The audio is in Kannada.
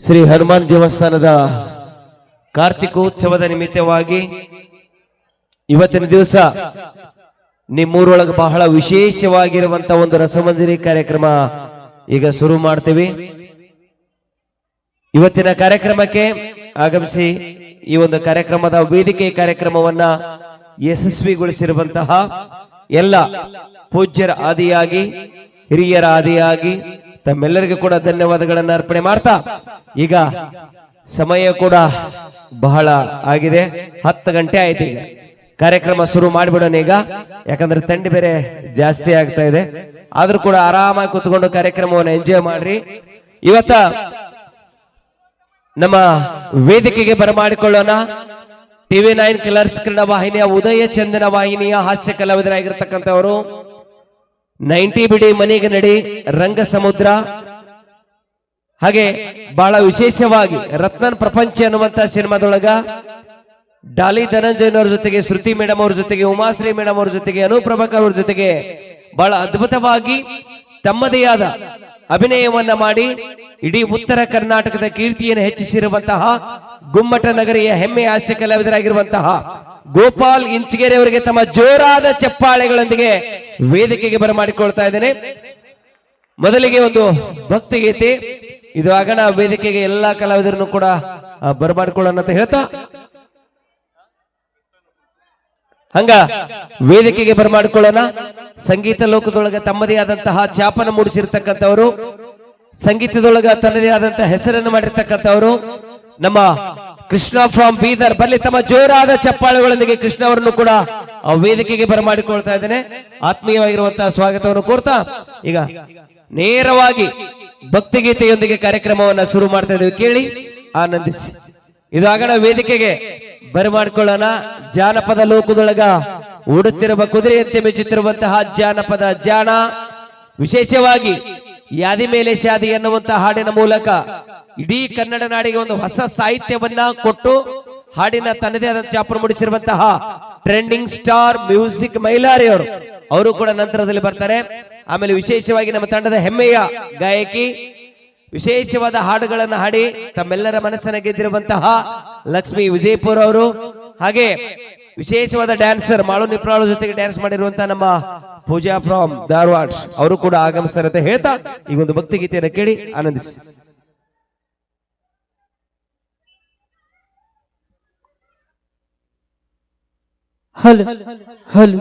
ಶ್ರೀ ಹನುಮಾನ್ ದೇವಸ್ಥಾನದ ಕಾರ್ತಿಕೋತ್ಸವದ ನಿಮಿತ್ತವಾಗಿ ಇವತ್ತಿನ ದಿವಸ ನಿಮ್ಮೂರೊಳಗೆ ಬಹಳ ವಿಶೇಷವಾಗಿರುವಂತ ಒಂದು ರಸಮಂಜರಿ ಕಾರ್ಯಕ್ರಮ ಈಗ ಶುರು ಮಾಡ್ತೀವಿ. ಇವತ್ತಿನ ಕಾರ್ಯಕ್ರಮಕ್ಕೆ ಆಗಮಿಸಿ ಈ ಒಂದು ಕಾರ್ಯಕ್ರಮದ ವೇದಿಕೆ ಕಾರ್ಯಕ್ರಮವನ್ನ ಯಶಸ್ವಿಗೊಳಿಸಿರುವಂತಹ ಎಲ್ಲ ಪೂಜ್ಯರ ಆದಿಯಾಗಿ, ಹಿರಿಯರ ಆದಿಯಾಗಿ ತಮ್ಮೆಲ್ಲರಿಗೂ ಕೂಡ ಧನ್ಯವಾದಗಳನ್ನು ಅರ್ಪಣೆ ಮಾಡ್ತಾ, ಈಗ ಸಮಯ ಕೂಡ ಬಹಳ ಆಗಿದೆ. ಹತ್ತು ಗಂಟೆ ಆಯ್ತು ಈಗ. ಕಾರ್ಯಕ್ರಮ ಶುರು ಮಾಡಿಬಿಡೋಣ ಈಗ. ಯಾಕಂದ್ರೆ ತಂಡಿ ಬೇರೆ ಜಾಸ್ತಿ ಆಗ್ತಾ ಇದೆ. ಆದ್ರೂ ಕೂಡ ಆರಾಮಾಗಿ ಕುತ್ಕೊಂಡು ಕಾರ್ಯಕ್ರಮವನ್ನು ಎಂಜಾಯ್ ಮಾಡ್ರಿ. ಇವತ್ತ ನಮ್ಮ ವೇದಿಕೆಗೆ ಬರಮಾಡಿಕೊಳ್ಳೋಣ. ಟಿವಿ ನೈನ್ ಕಲರ್ಸ್ ಕನ್ನಡ ವಾಹಿನಿಯ ಉದಯ ಚಂದನ ವಾಹಿನಿಯ ಹಾಸ್ಯ ಕಲಾವಿದರಾಗಿರ್ತಕ್ಕಂಥವರು. ನೈಂಟಿ ಬಿಡಿ ಮನೆಗೆ ನಡಿ, ರಂಗ ಸಮುದ್ರ. ಹಾಗೆ ಬಹಳ ವಿಶೇಷವಾಗಿ ರತ್ನನ್ ಪ್ರಪಂಚ ಅನ್ನುವಂತಹ ಸಿನಿಮಾದೊಳಗ ಡಾಲಿ ಧನಂಜಯನ್ ಅವ್ರ ಜೊತೆಗೆ, ಶ್ರುತಿ ಮೇಡಮ್ ಅವ್ರ ಜೊತೆಗೆ, ಉಮಾಶ್ರೀ ಮೇಡಮ್ ಅವ್ರ ಜೊತೆಗೆ ಅನುಪ್ರಭಾಕರ್ ಅವ್ರ ಜೊತೆಗೆ ಬಹಳ ಅದ್ಭುತವಾಗಿ ತಮ್ಮದೇ ಆದ ಅಭಿನಯವನ್ನ ಮಾಡಿ ಇಡೀ ಉತ್ತರ ಕರ್ನಾಟಕದ ಕೀರ್ತಿಯನ್ನು ಹೆಚ್ಚಿಸಿರುವಂತಹ ಗುಮ್ಮಟ ನಗರಿಯ ಹೆಮ್ಮೆ ಹಾಸ್ಯ ಕಲಾವಿದರಾಗಿರುವಂತಹ ಗೋಪಾಲ್ ಇಂಚಗೇರಿ ಅವರಿಗೆ ತಮ್ಮ ಜೋರಾದ ಚಪ್ಪಾಳೆಗಳೊಂದಿಗೆ ವೇದಿಕೆಗೆ ಬರಮಾಡಿಕೊಳ್ತಾ ಇದ್ದೇನೆ. ಮೊದಲಿಗೆ ಒಂದು ಭಕ್ತಿಗೀತೆ. ಇದು ಆಗಣ ವೇದಿಕೆಗೆ ಎಲ್ಲಾ ಕಲಾವಿದರನ್ನು ಕೂಡ ಬರಮಾಡಿಕೊಳ್ಳೋಣ ಅಂತ ಹೇಳ್ತಾ ಹಂಗ ವೇದಿಕೆಗೆ ಬರಮಾಡಿಕೊಳ್ಳೋಣ. ಸಂಗೀತ ಲೋಕದೊಳಗೆ ತಮ್ಮದೇ ಆದಂತಹ ಚಾಪನ ಮೂಡಿಸಿರ್ತಕ್ಕಂಥವರು, ಸಂಗೀತದೊಳಗ ತನ್ನದೇ ಆದಂತಹ ಹೆಸರನ್ನು ಮಾಡಿರ್ತಕ್ಕಂಥವರು, ನಮ್ಮ ಕೃಷ್ಣ ಫ್ರಾಮ್ ಬೀದರ್ ಬಲ್ಲಿ ತಮ್ಮ ಜೋರಾದ ಚಪ್ಪಾಳೆಗಳೊಂದಿಗೆ ಕೃಷ್ಣ ಅವರನ್ನು ಕೂಡ ಆ ವೇದಿಕೆಗೆ ಬರಮಾಡಿಕೊಳ್ತಾ ಇದ್ದೇನೆ. ಆತ್ಮೀಯವಾಗಿರುವಂತಹ ಸ್ವಾಗತವನ್ನು ಕೋರ್ತಾ, ಈಗ ನೇರವಾಗಿ ಭಕ್ತಿಗೀತೆಯೊಂದಿಗೆ ಕಾರ್ಯಕ್ರಮವನ್ನ ಶುರು ಮಾಡ್ತಾ ಇದ್ದೇವೆ. ಕೇಳಿ, ಆನಂದಿಸಿ. ಇದಾಗಣ ವೇದಿಕೆಗೆ ಬರಮಾಡ್ಕೊಳ್ಳೋಣ. ಜಾನಪದ ಲೋಕದೊಳಗ ಓಡುತ್ತಿರುವ ಕುದುರೆಯಂತೆ ಮೆಚ್ಚುತ್ತಿರುವಂತಹ ಜಾನಪದ ಜಾಣ. ವಿಶೇಷವಾಗಿ ಯಾದಿ ಮೇಲೆ ಶಾದಿ ಎನ್ನುವಂತಹ ಹಾಡಿನ ಮೂಲಕ ಇಡೀ ಕನ್ನಡ ನಾಡಿಗೆ ಒಂದು ಹೊಸ ಸಾಹಿತ್ಯವನ್ನ ಕೊಟ್ಟು ಹಾಡಿನ ತನ್ನದೇ ಆದ ಚಾಪರು ಮೂಡಿಸಿರುವಂತಹ ಟ್ರೆಂಡಿಂಗ್ ಸ್ಟಾರ್ ಮ್ಯೂಸಿಕ್ ಮೈಲಾರಿ ಅವರು ಅವರು ಕೂಡ ನಂತರದಲ್ಲಿ ಬರ್ತಾರೆ. ಆಮೇಲೆ ವಿಶೇಷವಾಗಿ ನಮ್ಮ ತಂಡದ ಹೆಮ್ಮೆಯ ಗಾಯಕಿ. ವಿಶೇಷವಾದ ಹಾಡುಗಳನ್ನು ಹಾಡಿ ತಮ್ಮೆಲ್ಲರ ಮನಸ್ಸನ್ನು ಗೆದ್ದಿರುವಂತಹ ಲಕ್ಷ್ಮಿ ವಿಜಯಪುರ ಅವರು ಹಾಗೆ ವಿಶೇಷವಾದ ಡ್ಯಾನ್ಸರ್ ಮಾಳು ನಿಪ್ರಾಳು ಜೊತೆಗೆ ಡ್ಯಾನ್ಸ್ ಮಾಡಿರುವಂತ ನಮ್ಮ ಪೂಜಾ ಫ್ರಾಮ್ ಧಾರವಾಡ ಅವರು ಕೂಡ ಆಗಮಿಸ್ತಾರೆ ಅಂತ ಹೇಳ್ತಾ ಈ ಒಂದು ಭಕ್ತಿ ಗೀತೆಯನ್ನು ಕೇಳಿ ಆನಂದಿಸಿ ಹಲೋ ಹಲೋ